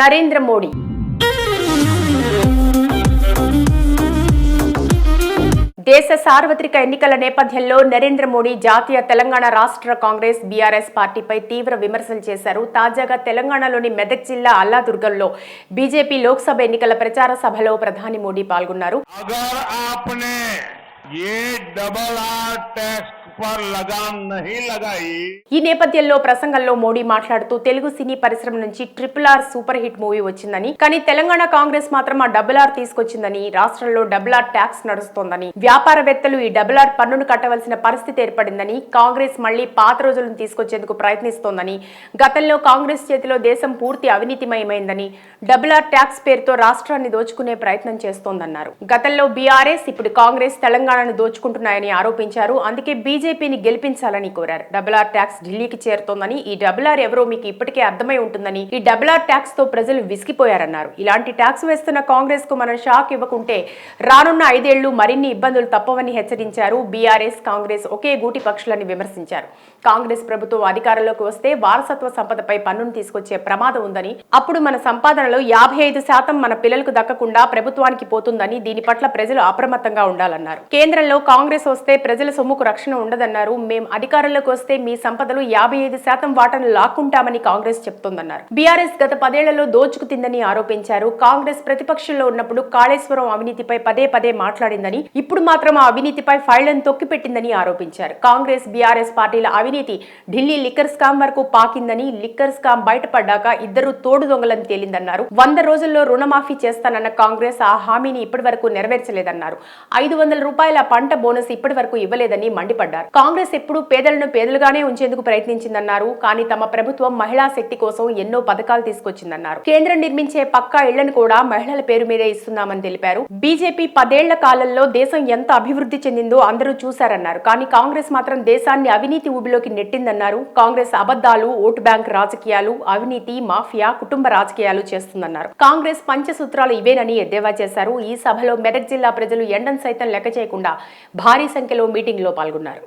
నరేంద్ర మోడీ. దేశ సార్వత్రిక ఎన్నికల నేపథ్యంలో నరేంద్ర మోడీ జాతీయ తెలంగాణ రాష్ట్ర కాంగ్రెస్ బీఆర్ఎస్ పార్టీపై తీవ్ర విమర్శలు చేశారు. తాజాగా తెలంగాణలోని మెదక్ జిల్లా అల్లాదుర్గంలో బీజేపీ లోక్సభ ఎన్నికల ప్రచార సభలో ప్రధాని మోడీ పాల్గొన్నారు. ఈ నేపథ్యంలో ప్రసంగంలో మోడీ మాట్లాడుతూ తెలుగు సినీ పరిశ్రమ నుంచి triple R super hit movie వచ్చిందని కానీ తెలంగాణ కాంగ్రెస్ మాత్రం ఆ డబుల్ ఆర్ తీసుకొచ్చిందని రాష్ట్రంలో డబుల్ ఆర్ ట్యాక్స్ నడుస్తోందని వ్యాపారవేత్తలు ఈ డబుల్ ఆర్ పన్నును కట్టవలసిన పరిస్థితి ఏర్పడిందని కాంగ్రెస్ మళ్ళీ పాత రోజులను తీసుకొచ్చేందుకు ప్రయత్నిస్తోందని గతంలో కాంగ్రెస్ చేతిలో దేశం పూర్తి అవినీతిమయమైందని డబుల్ ఆర్ ట్యాక్స్ పేరుతో రాష్ట్రాన్ని దోచుకునే ప్రయత్నం చేస్తోందన్నారు. గతంలో బీఆర్ఎస్ ఇప్పుడు కాంగ్రెస్ తెలంగాణను దోచుకుంటున్నాయని ఆరోపించారు. అందుకే బీజేపీ బీజేపీని గెలిపించాలని కోరారు. డబుల్ ఆర్ ట్యాక్స్ ఢిల్లీకి చేరుతోందని ఈ డబుల్ ఆర్ ఎవరో మీకు ఇప్పటికే అర్థమై ఉంటుందని ఈ డబుల్ ఆర్ ట్యాక్స్తో ప్రజలు విసిగిపోయారన్నారు. ఇలాంటి ట్యాక్స్ వేస్తున్న కాంగ్రెస్కు మనం షాక్ ఇవ్వకుంటే రానున్న ఐదేళ్ళు మరిన్ని ఇబ్బందులు తప్పవని హెచ్చరించారు బీఆర్ఎస్ కాంగ్రెస్ ఒకే గూటి పక్షులని విమర్శించారు. కాంగ్రెస్ ప్రభుత్వం అధికారంలోకి వస్తే వారసత్వ సంపదపై పన్నును తీసుకొచ్చే ప్రమాదం ఉందని అప్పుడు మన సంపాదనలో యాభై ఐదు శాతం మన పిల్లలకు దక్కకుండా ప్రభుత్వానికి పోతుందని దీని పట్ల ప్రజలు అప్రమత్తంగా ఉండాలన్నారు. కేంద్రంలో కాంగ్రెస్ వస్తే ప్రజల సొమ్ముకు రక్షణ ఉండదన్నారు. మేం అధికారంలోకి వస్తే మీ సంపదలు యాభై ఐదు శాతం వాటాను లాక్కుంటామని కాంగ్రెస్ చెప్తోందన్నారు. బీఆర్ఎస్ గత పదేళ్ళలో దోచుకు తిందని ఆరోపించారు. కాంగ్రెస్ ప్రతిపక్షంలో ఉన్నప్పుడు కాళేశ్వరం అవినీతిపై పదే పదే మాట్లాడిందని ఇప్పుడు మాత్రం ఆ అవినీతిపై ఫైళ్ళను తొక్కిపెట్టిందని ఆరోపించారు. కాంగ్రెస్ బీఆర్ఎస్ పార్టీల అవినీతి ఢిల్లీ లిక్కర్ స్కామ్ వరకు పాకిందని లిక్కర్ స్కామ్ బయటపడ్డాక ఇద్దరు తోడు దొంగలని తేలిందన్నారు. వంద రోజుల్లో రుణమాఫీ చేస్తానన్న కాంగ్రెస్ ఆ హామీని ఇప్పటి వరకు నెరవేర్చలేదన్నారు. ఐదు వందల రూపాయల పంట బోనస్ ఇప్పటి వరకు ఇవ్వలేదని మండిపడ్డారు. కాంగ్రెస్ ఎప్పుడు పేదలను పేదలుగానే ఉంచేందుకు ప్రయత్నించిందన్నారు. కానీ తమ ప్రభుత్వం మహిళా శక్తి కోసం ఎన్నో పథకాలు తీసుకొచ్చిందన్నారు. కేంద్రం నిర్మించే పక్కా ఇళ్ళను కూడా మహిళల పేరు మీదే ఇస్తున్నామని తెలిపారు. బీజేపీ పదేళ్ళ కాలంలో దేశం ఎంత అభివృద్ధి చెందిందో అందరూ చూశారన్నారు. కానీ కాంగ్రెస్ మాత్రం దేశాన్ని అవినీతి ఊబిలోకి నెట్టిందన్నారు. కాంగ్రెస్ అబద్ధాలు ఓటు బ్యాంక్ రాజకీయాలు అవినీతి మాఫియా కుటుంబ రాజకీయాలు చేస్తుందన్నారు. కాంగ్రెస్ పంచసూత్రాలు ఇవేనని ఎద్దేవా చేశారు. ఈ సభలో మెదక్ జిల్లా ప్రజలు ఎండను సైతం లెక్క చేయకుండా భారీ సంఖ్యలో మీటింగ్లో పాల్గొన్నారు.